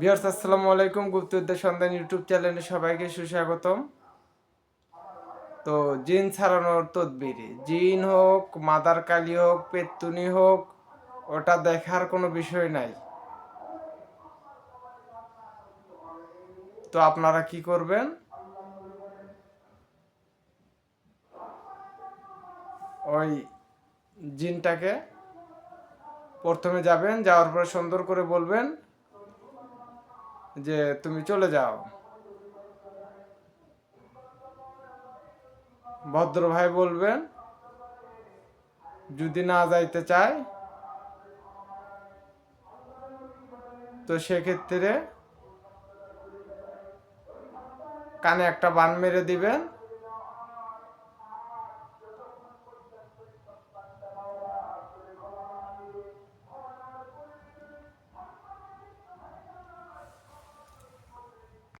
বিয়ার্স আসসালামু আলাইকুম। গুপ্তবিদ্যা সন্ধান ইউটিউব চ্যানেলে সবাইকে সুস্বাগতম। তো জিন ছাড়ানোর তদবির, জিন হোক, মাদার কালি হোক, পেত্তুনি হোক, ওটা দেখার কোনো বিষয় নাই। তো আপনারা কি করবেন? ওই জিনটাকে প্রথমে যাবেন, যাওয়ার পরে সুন্দর করে বলবেন যে তুমি চলে যাও। ভদ্র ভাই বলবেন, যদি না যাইতে চায়, তো সেক্ষেত্রে কানে একটা বান মেরে দিবেন।